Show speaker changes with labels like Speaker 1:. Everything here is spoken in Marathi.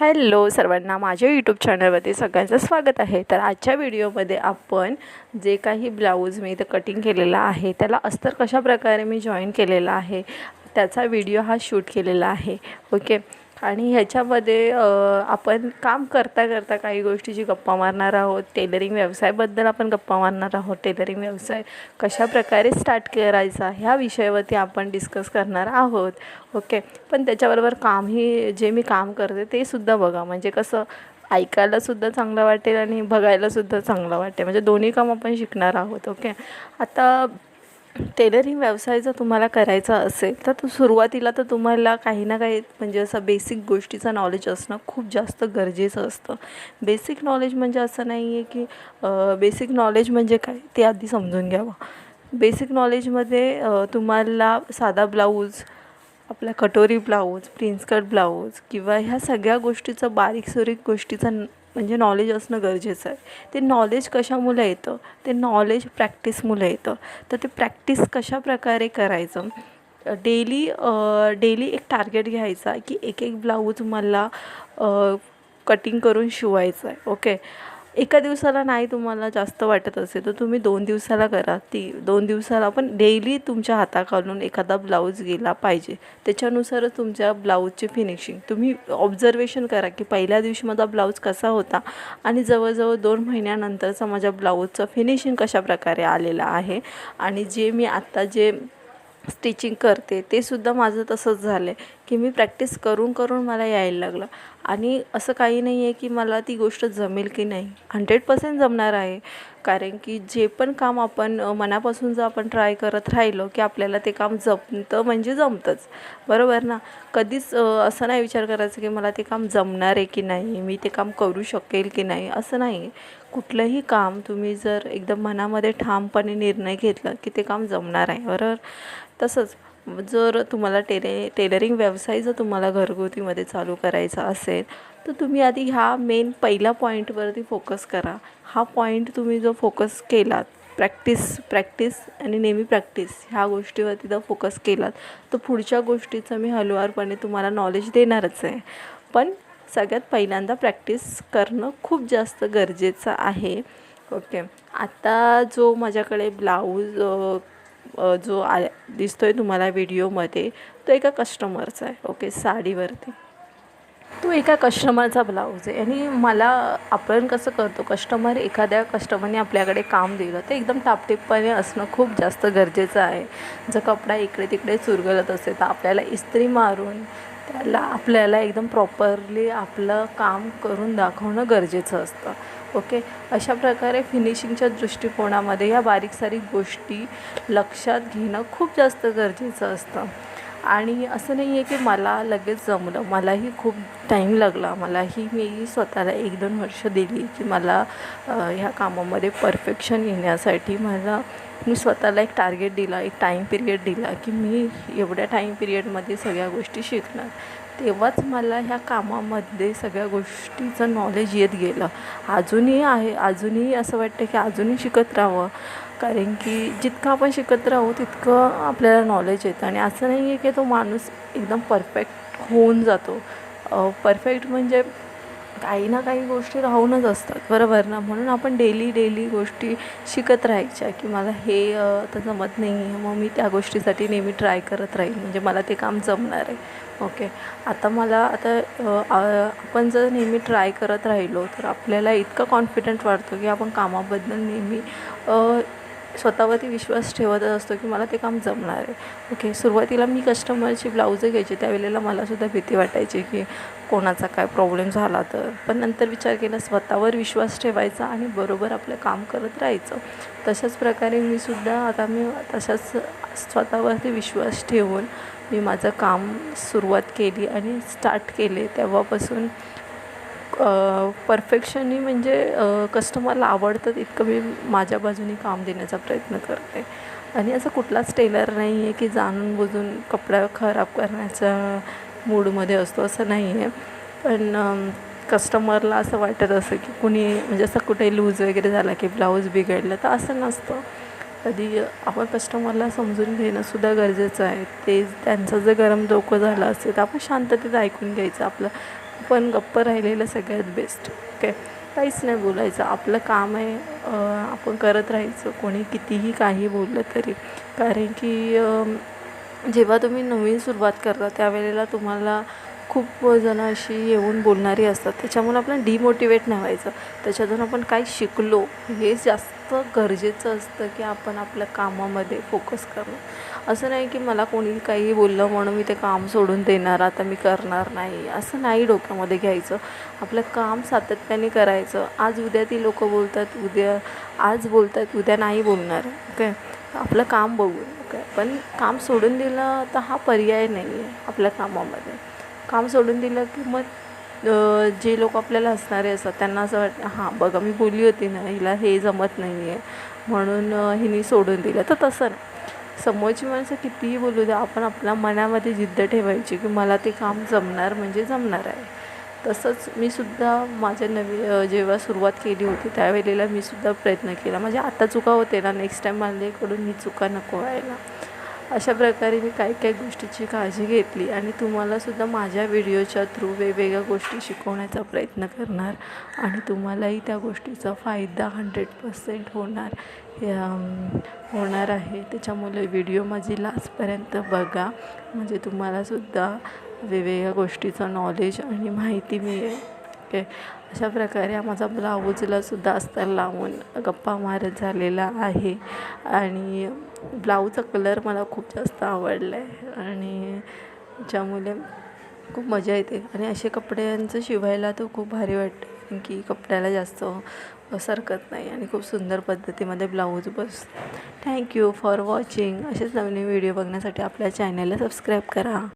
Speaker 1: हॅलो सर्वांना माझ्या यूट्यूब चॅनलवरती सगळ्यांचं स्वागत आहे. तर आजच्या व्हिडिओमध्ये आपण जे काही ब्लाऊज मी इथं कटिंग केलेला आहे त्याला अस्तर कशा प्रकारे मी जॉईन केलेला आहे त्याचा व्हिडिओ हा शूट केलेला आहे. ओके आणि ह्याच्यामध्ये आपण काम करता करता काही गोष्टीची गप्पा मारणार आहोत टेलरिंग व्यवसायाबद्दल आपण गप्पा मारणार आहोत टेलरिंग व्यवसाय कशा प्रकारे स्टार्ट करायचा ह्या विषयावरती आपण डिस्कस करणार आहोत. ओके पण त्याच्याबरोबर कामही जे मी काम करते ते सुद्धा बघा. म्हणजे कसं ऐकायलासुद्धा चांगलं वाटेल आणि बघायलासुद्धा चांगलं वाटेल. म्हणजे दोन्ही काम आपण शिकणार आहोत. ओके आता टेलरिंग व्यवसाय जर तुम्हाला करायचा असेल तर तो सुरुवातीला तर तुम्हाला काही ना काही म्हणजे असं बेसिक गोष्टीचं नॉलेज असणं खूप जास्त गरजेचं असतं. बेसिक नॉलेज म्हणजे असं नाही आहे की बेसिक नॉलेज म्हणजे काय ते आधी समजून घ्यावं. बेसिक नॉलेजमध्ये तुम्हाला साधा ब्लाऊज आपला कटोरी ब्लाऊज प्रिन्स कट ब्लाऊज किंवा ह्या सगळ्या गोष्टीचं बारीक सुरीक गोष्टीचं म्हणजे नॉलेज असणं गरजेचं आहे. ते नॉलेज कशामुळे येतं? ते नॉलेज प्रॅक्टिसमुळे येतं. तर ते प्रॅक्टिस कशा प्रकारे करायचं डेली डेली एक टार्गेट घ्यायचा की एक एक ब्लाऊज मला कटिंग करून शिवायचं आहे. ओके एका दिवसाला नाही तुम्हाला जास्त वाटत असेल तर तुम्ही दोन दिवसाला करा. ती दोन दिवसाला पण डेली तुमच्या हाताखालून एखादा ब्लाऊज गेला पाहिजे. त्याच्यानुसारच तुमच्या ब्लाऊजची फिनिशिंग तुम्ही ऑब्झर्वेशन करा की पहिल्या दिवशी माझा ब्लाऊज कसा होता आणि जवळजवळ दोन महिन्यानंतरचा माझ्या ब्लाऊजचं फिनिशिंग कशा प्रकारे आलेलं आहे. आणि जे मी आत्ता जे स्टिचिंग करते ते सुद्धा माझं तसंच झालं आहे की मी प्रॅक्टिस करून करून मला यायला लागलं. आणि असं काही नाही आहे की मला ती गोष्ट जमेल की नाही. हंड्रेड पर्सेंट जमणार आहे. कारण की जे पण काम आपण मनापासून जर आपण ट्राय करत राहिलो की आपल्याला ते काम जमतं म्हणजे जमतंच. बरोबर ना? कधीच असं नाही विचार करायचं की मला ते काम जमणार आहे की नाही मी ते काम करू शकेल की नाही असं नाही कुठलंही काम तुम्ही जर एकदम मनामध्ये ठामपणे निर्णय घेतला की ते काम जमणार आहे बरोबर? तसंच जर तुम्हाला टेले टेलरिंग व्यवसाय जर तुम्हाला घरगुतीमध्ये चालू करायचा असेल तर तुम्ही आधी ह्या मेन पहिल्या पॉईंटवरती फोकस करा. हा पॉईंट तुम्ही जो फोकस केलात प्रॅक्टिस प्रॅक्टिस आणि नेहमी प्रॅक्टिस ह्या गोष्टीवरती जर फोकस केलात तर पुढच्या गोष्टीचं मी हळूवारपणे तुम्हाला नॉलेज देणारच आहे. पण सगळ्यात पहिल्यांदा प्रॅक्टिस करणं खूप जास्त गरजेचं आहे. ओके. आता जो माझ्याकडे ब्लाऊज जो आ दिसतो आहे तुम्हाला व्हिडिओमध्ये तो एका कस्टमरचा आहे. ओके साडीवरती. तो एका कस्टमरचा ब्लाऊज आहे. आणि मला आपण कसं करतो कस्टमर एखाद्या कस्टमरने आपल्याकडे काम दिलं ते एकदम टापटिपपणे असणं खूप जास्त गरजेचं आहे. जर कपडा इकडे तिकडे चुरगळत असेल तर आपल्याला इस्त्री मारून त्याला आपल्याला एकदम प्रॉपरली आपलं काम करून दाखवणं गरजेचं असतं. ओके अशा प्रकारे फिनिशिंगच्या दृष्टिकोनामध्ये या बारीक सारीक गोष्टी लक्षात घेणं खूप जास्त गरजेचं असतं. आणि असं नाही आहे की मला लगेच जमलं. मलाही खूप टाईम लागला. मलाही मी स्वतःला एक दोन वर्ष दिली की मला ह्या कामामध्ये परफेक्शन येण्यासाठी. मला मी स्वतःला एक टार्गेट दिला एक टाईम पिरियड दिला की मी एवढ्या टाईम पिरियडमध्ये सगळ्या गोष्टी शिकणार. तेव्हाच मला ह्या कामामध्ये सगळ्या गोष्टीचं नॉलेज येत गेलं. अजूनही आहे अजूनही असं वाटतं की अजूनही शिकत राहावं. कारण की जितकं आपण शिकत राहू तितकं आपल्याला नॉलेज येतं. आणि असं नाही आहे की तो माणूस एकदम परफेक्ट होऊन जातो. परफेक्ट म्हणजे काही ना काही गोष्टी राहूनच असतात. बरोबर ना? म्हणून आपण डेली डेली गोष्टी शिकत राहायच्या की मला हे आता जमत नाही आहे मग मी त्या गोष्टीसाठी नेहमी ट्राय करत राहील म्हणजे मला ते काम जमणार आहे. ओके आता मला आता आपण जर नेहमी ट्राय करत राहिलो तर आपल्याला इतका कॉन्फिडंट वाटतो की आपण कामाबद्दल नेहमी स्वतःवरती विश्वास ठेवत असतो की मला ते काम जमणार आहे. ओके सुरुवातीला मी कस्टमरची ब्लाऊजं घ्यायची त्यावेळेला मलासुद्धा भीती वाटायची की कोणाचा काय प्रॉब्लेम झाला तर. पण नंतर विचार केला स्वतःवर विश्वास ठेवायचा आणि बरोबर आपलं काम करत राहायचं. तशाच प्रकारे मी सुद्धा आता मी तशाच स्वतःवरती विश्वास ठेवून मी माझं काम सुरुवात केली आणि स्टार्ट केले तेव्हापासून परफेक्शननी म्हणजे कस्टमरला आवडतं इतकं मी माझ्या बाजूने काम देण्याचा प्रयत्न करते. आणि असं कुठलाच टेलर नाही आहे की जाणून बुजून कपडा खराब करण्याच्या मूडमध्ये असतो असं नाही आहे पण कस्टमरला असं वाटत असं की कुणी म्हणजे असं कुठे लूज वगैरे झाला की ब्लाऊज बिघडलं तर असं नसतं. कधी आपण कस्टमरला समजून घेणंसुद्धा गरजेचं आहे. ते त्यांचं जर गरम डोकं झालं असेल तर आपण शांततेत ऐकून घ्यायचं आपलं. पण गप्प राहिलेलं सगळ्यात बेस्ट ओके काहीच नाही बोलायचं. आपलं काम आहे आपण करत राहायचं. कोणी कितीही काही बोललं तरी. कारण की जेव्हा तुम्ही नवीन सुरुवात करता त्यावेळेला तुम्हाला खूप जणं अशी येऊन बोलणारी असतात. त्याच्यामुळे आपण डिमोटिवेट नाही व्हायचं. त्याच्यातून आपण काय शिकलो हे जास्त गरजेचं असतं की आपण आपल्या कामामध्ये फोकस करणं असं नाही की मला कोणी काही बोललं म्हणून मी ते काम सोडून देणार आता मी करणार नाही. असं नाही डोक्यामध्ये घ्यायचं. आपलं काम सातत्याने करायचं. आज उद्या ती लोकं बोलतात उद्या आज बोलतात उद्या नाही बोलणार. ओके? आपलं काम बघून. ओके? पण काम सोडून दिलं तर हा पर्याय नाही आहे आपल्या कामामध्ये. काम सोडून दिलं की मग जे लोक आपल्याला हसणारे असतात त्यांना असं वाटतं हां बघा मी बोलली होती ना हिला हे जमत नाही आहे म्हणून हिने सोडून दिलं. तर तसं नाही. समोरची माणसं कितीही बोलू द्या आपण आपल्या मनामध्ये जिद्द ठेवायची की मला ते काम जमणार म्हणजे जमणार आहे. तसंच मी सुद्धा माझ्या नवी जेव्हा सुरुवात केली होती त्यावेळेला मी सुद्धा प्रयत्न केला. म्हणजे आता चुका होते ना नेक्स्ट टाईम माझ्याकडून ही चुका नको व्हायला. अशा प्रकारे मी काही काही गोष्टीची काळजी घेतली आणि तुम्हालासुद्धा माझ्या व्हिडिओच्या थ्रू वेगवेगळ्या गोष्टी शिकवण्याचा प्रयत्न करणार आणि तुम्हालाही त्या गोष्टीचा फायदा हंड्रेड पर्सेंट होणार होणार आहे. त्याच्यामुळे व्हिडिओ माझी लास्टपर्यंत बघा. म्हणजे तुम्हालासुद्धा वेगवेगळ्या गोष्टीचं नॉलेज आणि माहिती मिळेल. ओके अशा प्रकारे हा माझा ब्लाऊजलासुद्धा अस्तर लावून गप्पा मारत झालेला आहे. आणि ब्लाऊजचा कलर मला खूप जास्त आवडला आहे आणि ज्यामुळे खूप मजा येते. आणि असे कपड्यांचं शिवायला तर खूप भारी वाटतं. कारण की कपड्याला जास्त सरकत नाही आणि खूप सुंदर पद्धतीमध्ये ब्लाऊज बस थँक्यू फॉर वॉचिंग. असेच नवीन व्हिडिओ बघण्यासाठी आपल्या चॅनलला सबस्क्राईब करा.